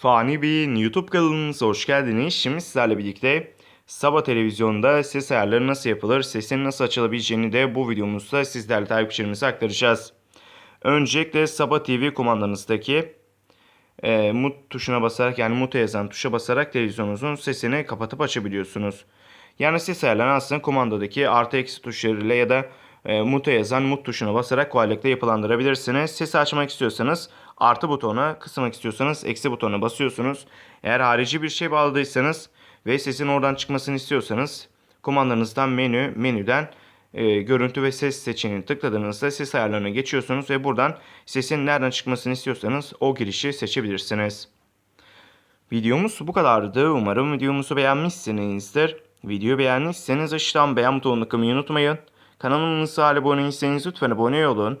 Fani Bey'in YouTube kanalımıza hoş geldiniz. Şimdi sizlerle birlikte Sabah televizyonda ses ayarları nasıl yapılır, sesin nasıl açılabileceğini de bu videomuzda sizlerle takipçilerimize aktaracağız. Öncelikle Sabah TV kumandanızdaki e, mut tuşuna basarak yani mute yazan tuşa basarak televizyonunuzun sesini kapatıp açabiliyorsunuz. Yani ses ayarlarını aslında kumandadaki artı eksi tuşlarıyla ya da e, mute yazan mut tuşuna basarak kolaylıkla yapılandırabilirsiniz. Sesi açmak istiyorsanız artı butona, kısmak istiyorsanız eksi butona basıyorsunuz. Eğer harici bir şey bağladıysanız ve sesin oradan çıkmasını istiyorsanız kumandanızdan menü, menüden e, görüntü ve ses seçeneğini tıkladığınızda ses ayarlarına geçiyorsunuz ve buradan sesin nereden çıkmasını istiyorsanız o girişi seçebilirsiniz. Videomuz bu kadardı. Umarım videomuzu beğenmişsinizdir. Videoyu beğendiyseniz aşağıdan beğen butonuna tıklamayı unutmayın. Kanalımıza abone değilseniz lütfen abone olun.